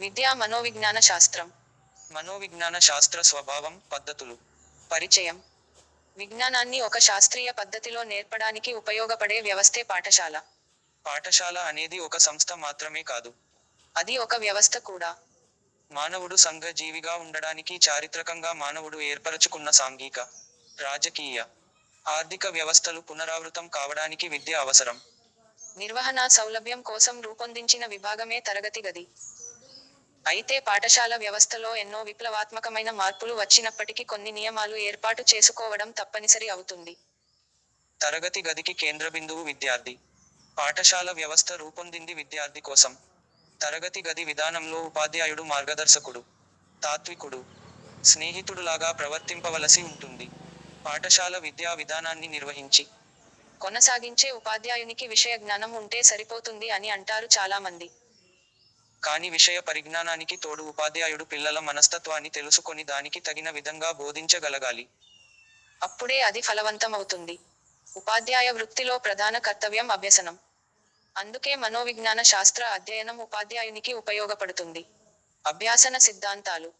విద్యా మనోవిజ్ఞాన శాస్త్రం. మనోవిజ్ఞాన శాస్త్ర స్వభావం పద్ధతులు. పరిచయం. విజ్ఞానాన్ని ఒక శాస్త్రీయ పద్ధతిలో నేర్పడానికి ఉపయోగపడే వ్యవస్థే పాఠశాల. పాఠశాల అనేది ఒక సంస్థ మాత్రమే కాదు. అది ఒక వ్యవస్థ కూడా. మానవుడు సంఘ జీవిగా ఉండడానికి చారిత్రకంగా మానవుడు ఏర్పరచుకున్న సాంఘిక రాజకీయ ఆర్థిక వ్యవస్థలు పునరావృతం కావడానికి విద్య అవసరం. నిర్వహణ సౌలభ్యం కోసం రూపొందించిన విభాగమే తరగతి గది. అయితే పాఠశాల వ్యవస్థలో ఎన్నో విప్లవాత్మకమైన మార్పులు వచ్చినప్పటికీ కొన్ని నియమాలు ఏర్పాటు చేసుకోవడం తప్పనిసరి అవుతుంది. తరగతి గదికి కేంద్ర బిందువు విద్యార్థి. పాఠశాల వ్యవస్థ రూపొందింది విద్యార్థి కోసం. తరగతి గది విధానంలో ఉపాధ్యాయుడు మార్గదర్శకుడు తాత్వికుడు స్నేహితుడులాగా ప్రవర్తింపవలసి ఉంటుంది. పాఠశాల విద్యా విధానాన్ని నిర్వహించి. కొనసాగించే ఉపాధ్యాయునికి విషయ జ్ఞానం ఉంటే సరిపోతుంది అని అంటారు చాలా మంది కాని విషయ పరిజ్ఞానానికి తోడు ఉపాధ్యాయుడు పిల్లల మనస్తత్వాన్ని తెలుసుకొని దానికి తగిన విధంగా బోధించగలగాలి. అప్పుడే అది ఫలవంతమవుతుంది. ఉపాధ్యాయ వృత్తిలో ప్రధాన కర్తవ్యం అభ్యసనం. అందుకే మనోవిజ్ఞాన శాస్త్ర అధ్యయనం ఉపాధ్యాయునికి ఉపయోగపడుతుంది. అభ్యాసన సిద్ధాంతాలు.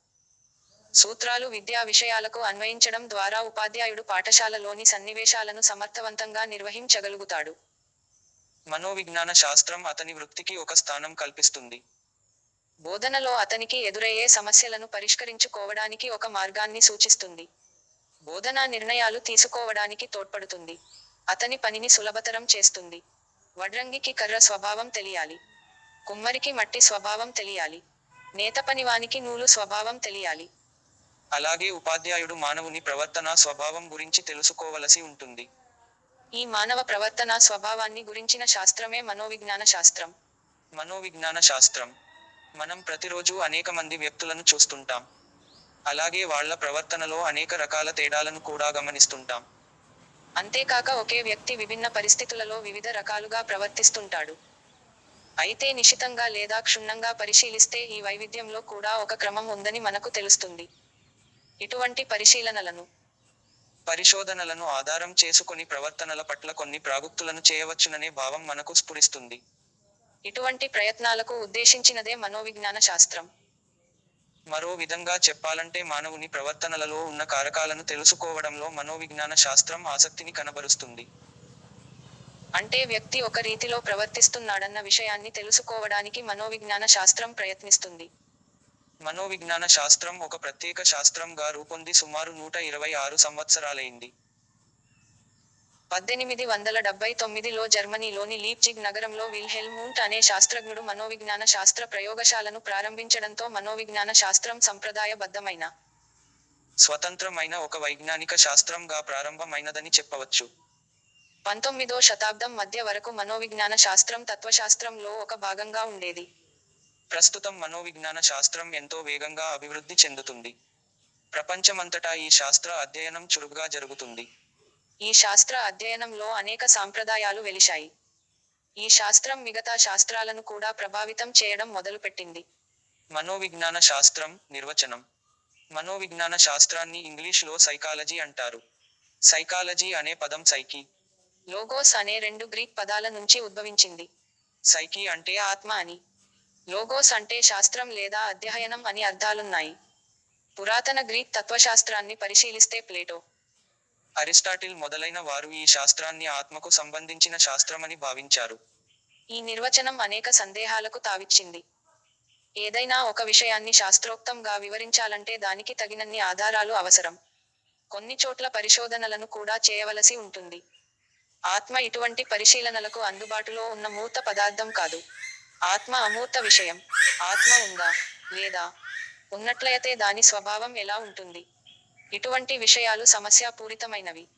సూత్రాలు విద్యా విషయాలకు అన్వయించడం ద్వారా ఉపాధ్యాయుడు పాఠశాలలోని సన్నివేశాలను సమర్థవంతంగా నిర్వహించగలుగుతాడు. మనోవిజ్ఞాన శాస్త్రం అతని వృత్తికి ఒక స్థానం కల్పిస్తుంది. బోధనలో అతనికి ఎదురయ్యే సమస్యలను పరిష్కరించుకోవడానికి ఒక మార్గాన్ని సూచిస్తుంది. బోధనా నిర్ణయాలు తీసుకోవడానికి తోడ్పడుతుంది. అతని పనిని సులభతరం చేస్తుంది. వడ్రంగికి కర్ర స్వభావం తెలియాలి. కుమ్మరికి మట్టి స్వభావం తెలియాలి. నేత పనివానికి నూలు స్వభావం తెలియాలి. అలాగే ఉపాధ్యాయుడు మానవుని ప్రవర్తన స్వభావం గురించి తెలుసుకోవలసి ఉంటుంది. ఈ మానవ ప్రవర్తన స్వభావాన్ని గురించిన శాస్త్రమే మనోవిజ్ఞాన శాస్త్రం. మనోవిజ్ఞాన శాస్త్రం. మనం ప్రతిరోజు అనేక మంది వ్యక్తులను చూస్తుంటాం. అలాగే వాళ్ళ ప్రవర్తనలో అనేక రకాల తేడాలను కూడా గమనిస్తుంటాం. అంతేకాక ఒకే వ్యక్తి విభిన్న పరిస్థితులలో వివిధ రకాలుగా ప్రవర్తిస్తుంటాడు. అయితే నిశితంగా లేదా క్షుణ్ణంగా పరిశీలిస్తే ఈ వైవిధ్యంలో కూడా ఒక క్రమం ఉందని మనకు తెలుస్తుంది. ఇటువంటి పరిశీలనలను పరిశోధనలను ఆధారం చేసుకుని ప్రవర్తనల పట్ల కొన్ని ప్రాగుక్తులను చేయవచ్చుననే భావం మనకు స్ఫురిస్తుంది. ఇటువంటి ప్రయత్నాలకు ఉద్దేశించినదే మనోవిజ్ఞాన శాస్త్రం. మరో విధంగా చెప్పాలంటే మానవుని ప్రవర్తనలలో ఉన్న కారకాలను తెలుసుకోవడంలో మనోవిజ్ఞాన శాస్త్రం ఆసక్తిని కనబరుస్తుంది. అంటే వ్యక్తి ఒక రీతిలో ప్రవర్తిస్తున్నాడన్న విషయాన్ని తెలుసుకోవడానికి మనోవిజ్ఞాన శాస్త్రం ప్రయత్నిస్తుంది. మనోవిజ్ఞాన శాస్త్రం ఒక ప్రత్యేక శాస్త్రంగా రూపొంది సుమారు నూట ఇరవై ఆరు సంవత్సరాలైంది. పద్దెనిమిది వందల డెబ్బై తొమ్మిదిలో జర్మనీలోని లీప్జిగ్ నగరంలో విల్హెల్మూంట్ అనే శాస్త్రజ్ఞుడు మనోవిజ్ఞాన శాస్త్ర ప్రయోగశాలను ప్రారంభించడంతో మనోవిజ్ఞాన శాస్త్రం సంప్రదాయబద్ధమైన స్వతంత్రమైన ఒక వైజ్ఞానిక శాస్త్రంగా ప్రారంభమైనదని చెప్పవచ్చు. పంతొమ్మిదో శతాబ్దం మధ్య వరకు మనోవిజ్ఞాన శాస్త్రం తత్వశాస్త్రంలో ఒక భాగంగా ఉండేది. ప్రస్తుతం మనోవిజ్ఞాన శాస్త్రం ఎంతో వేగంగా అభివృద్ధి చెందుతుంది. ప్రపంచమంతటా ఈ శాస్త్ర అధ్యయనం చురుగ్గా జరుగుతుంది. ఈ శాస్త్ర అధ్యయనంలో అనేక సాంప్రదాయాలు వెలిశాయి. ఈ శాస్త్రం మిగతా శాస్త్రాలను కూడా ప్రభావితం చేయడం మొదలుపెట్టింది. మనోవిజ్ఞాన శాస్త్రం నిర్వచనం. మనోవిజ్ఞాన శాస్త్రాన్ని ఇంగ్లీష్లో సైకాలజీ అంటారు. సైకాలజీ అనే పదం సైకి. లోగోస్ అనే రెండు గ్రీక్ పదాల నుంచి ఉద్భవించింది. సైకి అంటే ఆత్మ అని. లోగోస్ అంటే శాస్త్రం లేదా అధ్యయనం అని అర్థాలున్నాయి. పురాతన గ్రీక్ తత్వశాస్త్రాన్ని పరిశీలిస్తే ప్లేటో. అరిస్టాటిల్ మొదలైన వారు ఈ శాస్త్రాన్ని ఆత్మకు సంబంధించిన శాస్త్రమని భావించారు. ఈ నిర్వచనం అనేక సందేహాలకు తావిచ్చింది. ఏదైనా ఒక విషయాన్ని శాస్త్రోక్తంగా వివరించాలంటే దానికి తగినన్ని ఆధారాలు అవసరం. కొన్ని చోట్ల పరిశోధనలను కూడా చేయవలసి ఉంటుంది. ఆత్మ ఇటువంటి పరిశీలనలకు అందుబాటులో ఉన్న మూర్త పదార్థం కాదు. ఆత్మ అమూర్త విషయం. ఆత్మ ఉందా? లేదా? ఉన్నట్లయితే దాని స్వభావం ఎలా ఉంటుంది? ఇటువంటి విషయాలు సమస్యాపూరితమైనవి.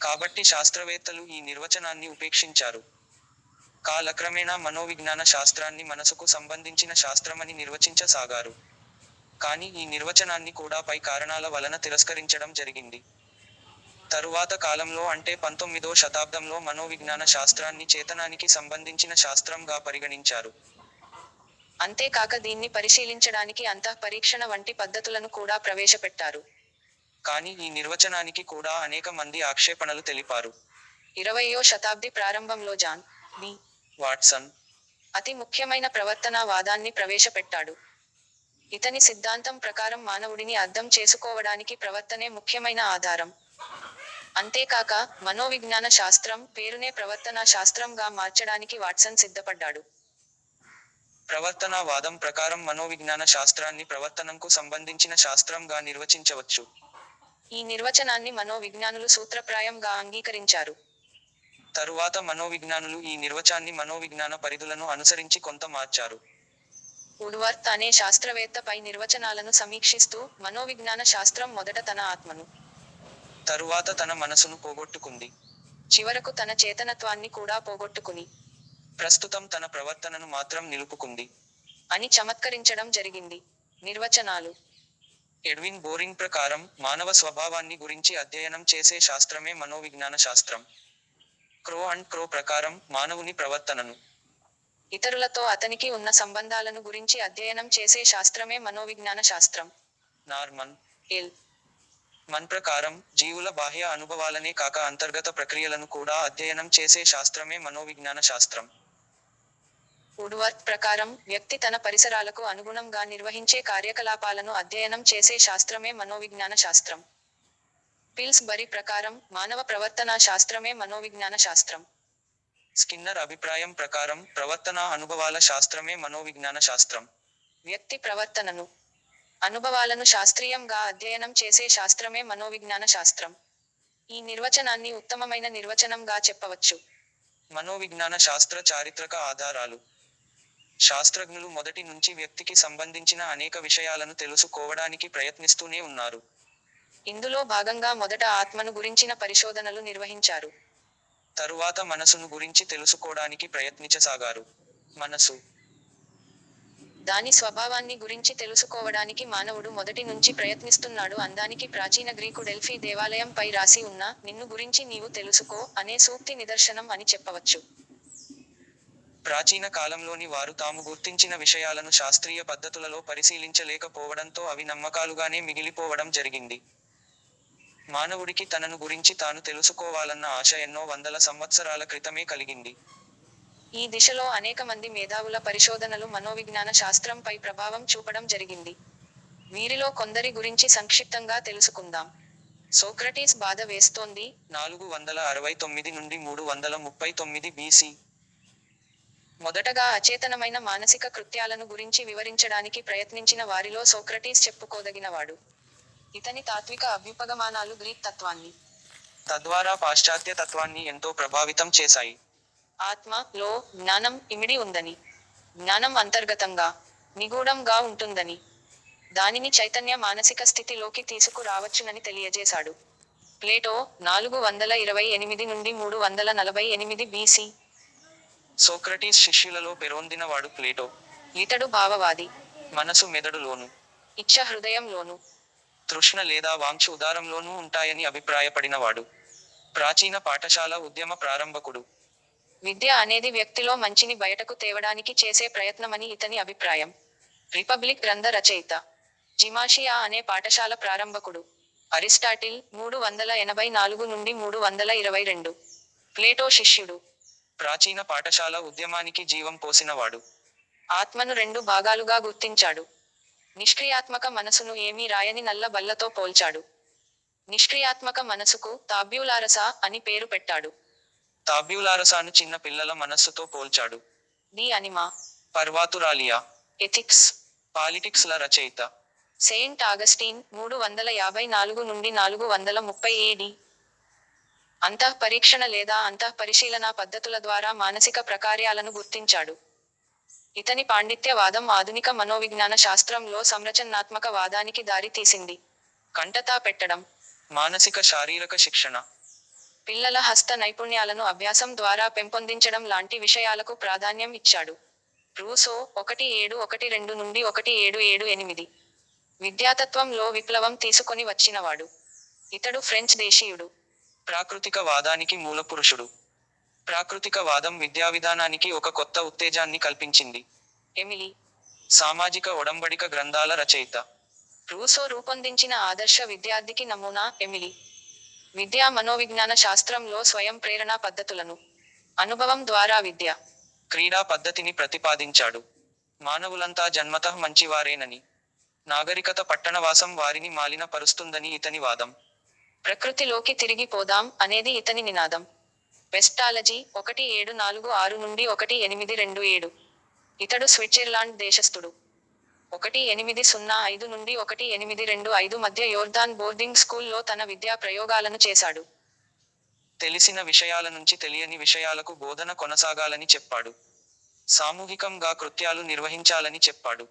కాబట్టి శాస్త్రవేత్తలు ఈ నిర్వచనాన్ని ఉపేక్షించారు. కాలక్రమేణా మనోవిజ్ఞాన శాస్త్రాన్ని మనసుకు సంబంధించిన శాస్త్రమని నిర్వచించసాగారు. కానీ ఈ నిర్వచనాన్ని కూడా పై కారణాల వలన తిరస్కరించడం జరిగింది. తరువాత కాలంలో అంటే పంతొమ్మిదో శతాబ్దంలో మనోవిజ్ఞాన శాస్త్రాన్ని చేతనానికి సంబంధించిన శాస్త్రంగా పరిగణించారు. అంతేకాక దీన్ని పరిశీలించడానికి అంతః పరీక్షణ వంటి పద్ధతులను కూడా ప్రవేశపెట్టారు. కానీ ఈ నిర్వచనానికి కూడా అనేక మంది ఆక్షేపణలు తెలిపారు. ఇరవయో శతాబ్ది ప్రారంభంలో జాన్ బి. వాట్సన్ అతి ముఖ్యమైన ప్రవర్తనా వాదాన్ని ప్రవేశపెట్టాడు. ఇతని సిద్ధాంతం ప్రకారం మానవుడిని అర్థం చేసుకోవడానికి ప్రవర్తనే ముఖ్యమైన ఆధారం. అంతేకాక మనోవిజ్ఞాన శాస్త్రం పేరునే ప్రవర్తనా శాస్త్రంగా మార్చడానికి వాట్సన్ సిద్ధపడ్డాడు. ప్రవర్తనా వాదం ప్రకారం మనోవిజ్ఞాన శాస్త్రాన్ని ప్రవర్తనంకు సంబంధించిన శాస్త్రంగా నిర్వచించవచ్చు. ఈ నిర్వచనాన్ని మనోవిజ్ఞానులు సూత్రప్రాయంగా అంగీకరించారు. తరువాత మనోవిజ్ఞానులు ఈ నిర్వచాన్ని మనోవిజ్ఞాన పరిధులను అనుసరించి కొంత మార్చారు. వుడ్వర్త్ అనే శాస్త్రవేత్త పై నిర్వచనాలను సమీక్షిస్తూ మనోవిజ్ఞాన శాస్త్రం మొదట తన ఆత్మను తరువాత తన మనసును పోగొట్టుకుంది. చివరకు తన చేతనత్వాన్ని కూడా పోగొట్టుకుని ప్రస్తుతం తన ప్రవర్తనను మాత్రం నిలుపుకుంది. అని చమత్కరించడం జరిగింది. నిర్వచనాలు ఎడ్విన్ బోరింగ్ ప్రకారం మానవ స్వభావాన్ని గురించి అధ్యయనం చేసే శాస్త్రమే మనోవిజ్ఞాన శాస్త్రం. క్రో అండ్ క్రో ప్రకారం మానవుని ప్రవర్తనను. ఇతరులతో అతనికి ఉన్న సంబంధాలను గురించి అధ్యయనం చేసే శాస్త్రమే మనోవిజ్ఞాన శాస్త్రం. Norman L. మన్ ప్రకారం జీవుల బాహ్య అనుభవాలనే కాక అంతర్గత ప్రక్రియలను కూడా అధ్యయనం చేసే శాస్త్రమే మనోవిజ్ఞాన శాస్త్రం. వుడ్వర్త్ ప్రకారం వ్యక్తి తన పరిసరాలకు అనుగుణంగా నిర్వహించే కార్యకలాపాలను అధ్యయనం చేసే శాస్త్రమే మనోవిజ్ఞాన శాస్త్రం. పిల్స్ బరి ప్రకారం మానవ ప్రవర్తనా శాస్త్రమే మనోవిజ్ఞాన శాస్త్రం. స్కిన్నర్ అభిప్రాయం ప్రకారం ప్రవర్తనా అనుభవాల శాస్త్రమే మనోవిజ్ఞాన శాస్త్రం. వ్యక్తి ప్రవర్తనను అనుభవాలను శాస్త్రీయంగా అధ్యయనం చేసే శాస్త్రమే మనోవిజ్ఞాన శాస్త్రం. ఈ నిర్వచనాన్ని ఉత్తమమైన నిర్వచనంగా చెప్పవచ్చు. మనోవిజ్ఞాన శాస్త్ర చారిత్రక ఆధారాలు. శాస్త్రజ్ఞులు మొదటి నుంచి వ్యక్తికి సంబంధించిన అనేక విషయాలను తెలుసుకోవడానికి ప్రయత్నిస్తూనే ఉన్నారు. ఇందులో భాగంగా మొదట ఆత్మను గురించిన పరిశోధనలు నిర్వహించారు. తరువాత మనసును గురించి తెలుసుకోవడానికి ప్రయత్నించసాగారు. మనసు. దాని స్వభావాన్ని గురించి తెలుసుకోవడానికి మానవుడు మొదటి నుంచి ప్రయత్నిస్తున్నాడు. అందానికి ప్రాచీన గ్రీకు డెల్ఫీ దేవాలయం పై రాసి ఉన్న నిన్ను గురించి నీవు తెలుసుకో అనే సూక్తి నిదర్శనం అని చెప్పవచ్చు. ప్రాచీన కాలంలోని వారు తాము గుర్తించిన విషయాలను శాస్త్రీయ పద్ధతులలో పరిశీలించలేకపోవడంతో అవి నమ్మకాలుగానే మిగిలిపోవడం జరిగింది. మానవుడికి తనను గురించి తాను తెలుసుకోవాలన్న ఆశ ఎన్నో వందల సంవత్సరాల క్రితమే కలిగింది. ఈ దిశలో అనేక మంది మేధావుల పరిశోధనలు మనోవిజ్ఞాన శాస్త్రంపై ప్రభావం చూపడం జరిగింది. వీరిలో కొందరి గురించి సంక్షిప్తంగా తెలుసుకుందాం. సోక్రటీస్ బాధ వేస్తోంది. నాలుగు వందల అరవై తొమ్మిది నుండి మూడు వందల ముప్పై తొమ్మిది బీసీ మొదటగా అచేతనమైన మానసిక కృత్యాలను గురించి వివరించడానికి ప్రయత్నించిన వారిలో సోక్రటీస్ చెప్పుకోదగినవాడు. ఇతని తాత్విక అభ్యుపగమానాలు గ్రీక్ తత్వాన్ని. తద్వారా పాశ్చాత్య తత్వాన్ని ఎంతో ప్రభావితం చేశాయి. ఆత్మ లో జ్ఞానం ఇమిడి ఉందని. జ్ఞానం అంతర్గతంగా నిగూఢంగా ఉంటుందని. దానిని చైతన్య మానసిక స్థితిలోకి తీసుకురావచ్చునని తెలియజేశాడు. ప్లేటో నాలుగు వందల ఇరవై ఎనిమిది నుండి మూడు వందల నలభై ఎనిమిది బీసీ సోక్రటీస్ శిష్యులలో పెరొందినవాడు ప్లేటో. ఇతడు భావవాది. మనసు మెదడులోను. ఇచ్చ హృదయంలోను. తృష్ణ లేదా వాంఛ ఉదారంలోనూ ఉంటాయని అభిప్రాయపడినవాడు. ప్రాచీన పాఠశాల ఉద్యమ ప్రారంభకుడు. విద్య అనేది వ్యక్తిలో మంచిని బయటకు తేవడానికి చేసే ప్రయత్నమని ఇతని అభిప్రాయం. రిపబ్లిక్ గ్రంథ రచయిత. జిమాషియా అనే పాఠశాల ప్రారంభకుడు. అరిస్టాటిల్ మూడు వందల ఎనభై నాలుగు నుండి మూడు వందల ఇరవై రెండు. ప్లేటో శిష్యుడు. ప్రాచీన పాఠశాల ఉద్యమానికి జీవం పోసినవాడు. ఆత్మను రెండు భాగాలుగా గుర్తించాడు. నిష్క్రియాత్మక మనసును ఏమీ రాయని నల్ల బల్లతో పోల్చాడు. నిష్క్రియాత్మక మనసుకు తాబ్యూలారస అని పేరు పెట్టాడు. తాబ్యూలారసాను చిన్న పిల్లల మనస్సుతో పోల్చాడు. De Anima. పర్వాతురాలియా. ఎథిక్స్. పాలిటిక్స్ ల రచయిత. సెయింట్ ఆగస్టీన్ మూడు వందల యాభై నాలుగు నుండి నాలుగు వందల ముప్పై ఏడి అంతఃపరీక్షణ లేదా అంతఃపరిశీలన పద్ధతుల ద్వారా మానసిక ప్రకార్యాలను గుర్తించాడు. ఇతని పాండిత్యవాదం ఆధునిక మనోవిజ్ఞాన శాస్త్రంలో సంరచనాత్మక వాదానికి దారి తీసింది. కంటతా పెట్టడం. మానసిక శారీరక శిక్షణ. పిల్లల హస్త నైపుణ్యాలను అభ్యాసం ద్వారా పెంపొందించడం లాంటి విషయాలకు ప్రాధాన్యం ఇచ్చాడు. రూసో ఒకటి ఏడు ఒకటి రెండు నుండి ఒకటి ఏడు ఏడు ఎనిమిది. విద్యాతత్వంలో విప్లవం తీసుకొని వచ్చినవాడు. ఇతడు ఫ్రెంచ్ దేశీయుడు. ప్రాకృతిక వాదానికి మూలపురుషుడు. ప్రాకృతిక వాదం విద్యా విధానానికి ఒక కొత్త ఉత్తేజాన్ని కల్పించింది. ఎమిలీ సామాజిక ఒడంబడిక గ్రంథాల రచయిత. రూసో రూపొందించిన ఆదర్శ విద్యార్థికి నమూనా ఎమిలీ విద్యా మనోవిజ్ఞాన శాస్త్రంలో స్వయం ప్రేరణా పద్ధతులను. అనుభవం ద్వారా విద్య. క్రీడా పద్ధతిని ప్రతిపాదించాడు. మానవులంతా జన్మతః మంచివారేనని. నాగరికత పట్టణవాసం వారిని మాలిన పరుస్తుందని ఇతని వాదం. ప్రకృతిలోకి తిరిగి పోదాం అనేది ఇతని నినాదం. వెస్టాలజీ ఒకటి ఏడు నాలుగు ఆరు నుండి ఒకటి ఎనిమిది రెండు ఏడు. ఇతడు స్విట్జర్లాండ్ దేశస్థుడు. ఒకటి ఎనిమిది సున్నా ఐదు నుండి ఒకటి ఎనిమిది రెండు ఐదు మధ్య యోర్దాన్ బోర్డింగ్ స్కూల్లో తన విద్యా ప్రయోగాలను చేశాడు. తెలిసిన విషయాల నుంచి తెలియని విషయాలకు బోధన కొనసాగాలని చెప్పాడు. సామూహికంగా కృత్యాలు నిర్వహించాలని చెప్పాడు.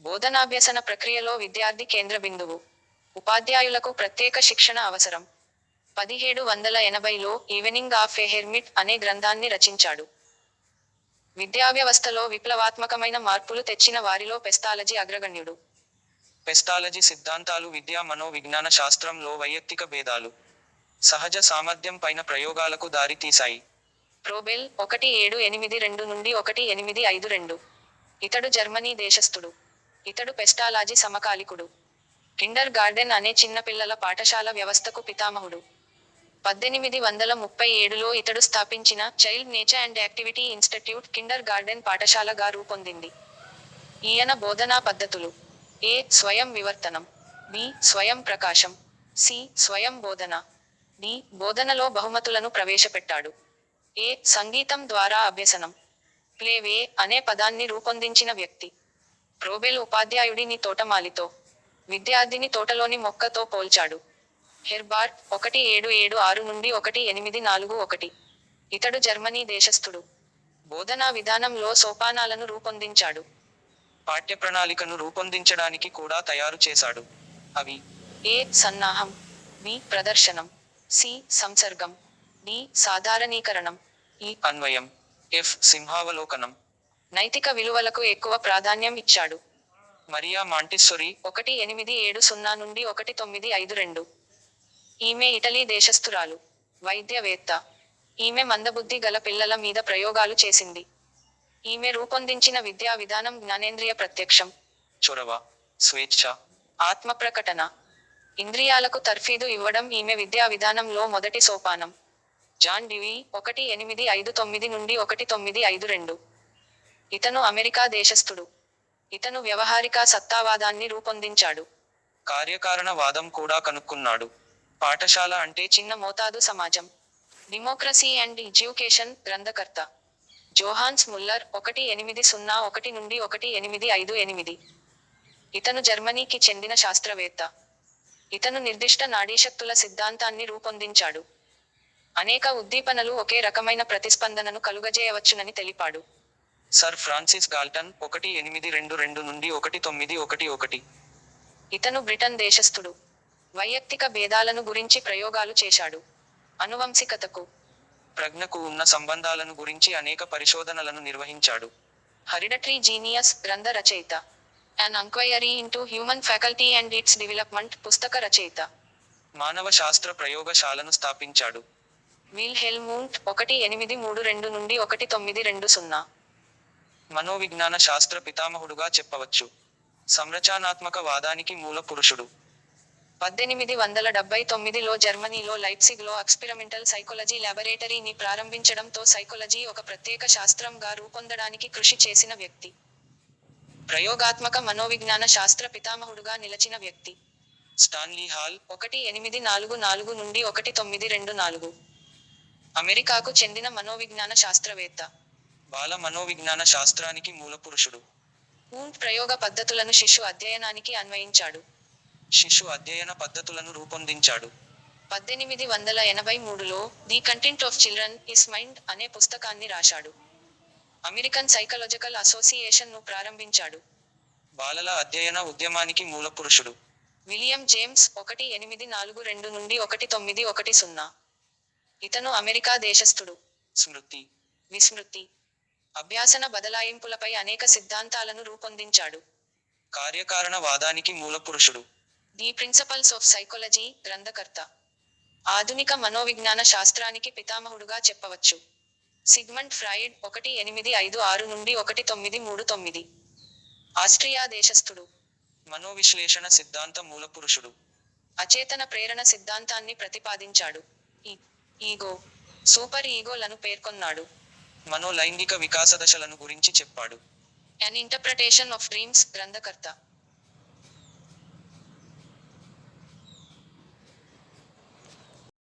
బోధనాభ్యసన ప్రక్రియలో విద్యార్థి కేంద్ర బిందువు. ఉపాధ్యాయులకు ప్రత్యేక శిక్షణ అవసరం. పదిహేడు వందల ఎనభైలో ఈవెనింగ్ ఆఫ్ ఏ హెర్మిట్ అనే గ్రంథాన్ని రచించాడు. విద్యావ్యవస్థలో విప్లవాత్మకమైన మార్పులు తెచ్చిన వారిలో పెస్తాలజీ అగ్రగణ్యుడు. పెస్టాలజీ సిద్ధాంతాలు విద్యా మనోవిజ్ఞాన శాస్త్రంలో వైయక్తిక భేదాలు సహజ సామర్థ్యం పైన ప్రయోగాలకు దారి తీశాయి ప్రోబెల్ ఒకటి ఏడు ఎనిమిది రెండు నుండి ఒకటి ఎనిమిది ఐదు రెండు. ఇతడు జర్మనీ దేశస్థుడు. ఇతడు పెస్టాలాజీ సమకాలికుడు. కిండర్ గార్డెన్ అనే చిన్నపిల్లల పాఠశాల వ్యవస్థకు పితామహుడు. పద్దెనిమిది వందల ముప్పై ఏడులో ఇతడు స్థాపించిన child nature and activity institute kindergarten పాఠశాలగా రూపొందింది. ఈయన బోధనా పద్ధతులు. ఏ స్వయం వివర్తనం. బి స్వయం ప్రకాశం. సి స్వయం బోధన. డి బోధనలో బహుమతులను ప్రవేశపెట్టాడు. ఏ సంగీతం ద్వారా అభ్యసనం. ప్లేవే అనే పదాన్ని రూపొందించిన వ్యక్తి. ప్రోబెల్ ఉపాధ్యాయుడిని తోటమాలితో. విద్యార్థిని తోటలోని మొక్కతో పోల్చాడు. హెర్బార్ట్ ఒకటి ఏడు ఏడు ఆరు నుండి ఒకటి ఎనిమిది నాలుగు ఒకటి. ఇతడు జర్మనీ దేశస్థుడు. బోధనా విధానంలో సోపానాలను రూపొందించాడు. పాఠ్య ప్రణాళికను రూపొందించడానికి కూడా తయారు చేశాడు. అవి ఏ సన్నాహం బి ప్రదర్శనం సి సంసర్గం డి సాధారణీకరణం ఈ అన్వయం ఎఫ్ సింహావలోకనం. నైతిక విలువలకు ఎక్కువ ప్రాధాన్యం ఇచ్చాడు. మరియా మాంటిస్సొరి ఒకటి ఎనిమిది ఏడు సున్నా నుండి ఒకటి తొమ్మిది ఐదు రెండు. ఈమె ఇటలీ దేశస్థురాలు వైద్యవేత్త. ఈమె మందబుద్ధి గల పిల్లల మీద ప్రయోగాలు చేసింది. ఈమె రూపొందించిన విద్యా విధానం జ్ఞానేంద్రియ ప్రత్యక్షం. చొరవ స్వేచ్ఛ. ఆత్మ ప్రకటన. ఇంద్రియాలకు తర్ఫీదు ఇవ్వడం ఈమె విద్యా విధానంలో మొదటి సోపానం. జాన్ డివి ఒకటి ఎనిమిది ఐదు తొమ్మిది నుండి ఒకటి తొమ్మిది ఐదు రెండు. ఇతను అమెరికా దేశస్థుడు. ఇతను వ్యవహారిక సత్తావాదాన్ని రూపొందించాడు. కార్యకారణ వాదం కూడా కనుక్కున్నాడు. పాఠశాల అంటే చిన్న మోతాదు సమాజం. డెమోక్రసీ అండ్ ఎడ్యుకేషన్ గ్రంథకర్త. జోహాన్స్ ముల్లర్ ఒకటి ఎనిమిది సున్నా ఒకటి నుండి ఒకటి ఎనిమిది ఐదు ఎనిమిది. ఇతను జర్మనీకి చెందిన శాస్త్రవేత్త. ఇతను నిర్దిష్ట నాడీశక్తుల సిద్ధాంతాన్ని రూపొందించాడు. అనేక ఉద్దీపనలు ఒకే రకమైన ప్రతిస్పందనను కలుగజేయవచ్చునని తెలిపాడు. సర్ ఫ్రాన్సిస్ గాల్టన్ ఒకటి ఎనిమిది రెండు రెండు నుండి ఒకటి తొమ్మిది ఒకటి ఒకటి. ఇతను బ్రిటన్ దేశస్థుడు. వైయక్తిక భేదాలను గురించి ప్రయోగాలు చేశాడు. అనువంశికతకు. ప్రజ్ఞకు ఉన్న సంబంధాలను గురించి అనేక పరిశోధనలను నిర్వహించాడు. హెరిడటరీ జీనియస్ గ్రంథ రచయిత. An enquiry into human faculty and its development పుస్తక రచయిత. మానవ శాస్త్ర ప్రయోగశాలను స్థాపించాడు. విల్ హెల్మూంట్ ఒకటి ఎనిమిది మూడు రెండు నుండి ఒకటి తొమ్మిది రెండు సున్నా. మనోవిజ్ఞాన శాస్త్ర పితామహుడుగా చెప్పవచ్చు. సంరచనాత్మక వాదానికి మూల పురుషుడు. పద్దెనిమిది వందల డెబ్బై తొమ్మిదిలో జర్మనీలో లైప్సిగ్లో ఎక్స్పెరిమెంటల్ సైకాలజీ ల్యాబొరేటరీని ప్రారంభించడంతో సైకాలజీ ఒక ప్రత్యేక శాస్త్రంగా రూపొందడానికి కృషి చేసిన వ్యక్తి. ప్రయోగాత్మక మనోవిజ్ఞాన శాస్త్ర పితామహుడుగా నిలచిన వ్యక్తి. Stanley Hall. ఒకటి ఎనిమిది నాలుగు నాలుగు నుండి ఒకటి తొమ్మిది రెండు నాలుగు. అమెరికాకు చెందిన మనోవిజ్ఞాన శాస్త్రవేత్త బాల మనోవిజ్ఞాన శాస్త్రానికి మూల పురుషుడు. ఊంట్ ప్రయోగ పద్ధతులను శిశు అధ్యయనానికి అన్వయించాడు. శిశు అధ్యయన పద్ధతులను రూపొందించాడు. పద్దెనిమిది వందల ఎనభై మూడులో the content of children's mind అనే పుస్తకాన్ని రాశాడు. అమెరికన్ సైకలాజికల్ అసోసియేషన్ను ప్రారంభించాడు. బాలల అధ్యయన ఉద్యమానికి మూల పురుషుడు. విలియం జేమ్స్ ఒకటి ఎనిమిది నాలుగు రెండు నుండి ఒకటి తొమ్మిది ఒకటి సున్నా. ఇతను అమెరికా దేశస్థుడు. స్మృతి. విస్మృతి. అభ్యాసన బదలాయింపులపై అనేక సిద్ధాంతాలను రూపొందించాడు. కార్యకారణ వాదానికి మూల పురుషుడు. ది ప్రిన్సిపల్స్ ఆఫ్ సైకాలజీ గ్రంథకర్త. ఆధునిక మనోవిజ్ఞాన శాస్త్రానికి పితామహుడుగా చెప్పవచ్చు. సిగ్మండ్ ఫ్రాయిడ్ ఒకటి ఎనిమిది ఐదు ఆరు నుండి ఒకటి తొమ్మిది మూడు తొమ్మిది. ఆస్ట్రియా దేశస్థుడు. మనోవిశ్లేషణ సిద్ధాంత మూల పురుషుడు. అచేతన ప్రేరణ సిద్ధాంతాన్ని ప్రతిపాదించాడు. ఈగో సూపర్ ఈగోలను పేర్కొన్నాడు. మనో లైంగిక వికాస దశలను గురించి చెప్పాడు. అన్ ఇంటర్ప్రిటేషన్ ఆఫ్ డ్రీమ్స్ గ్రంథకర్త.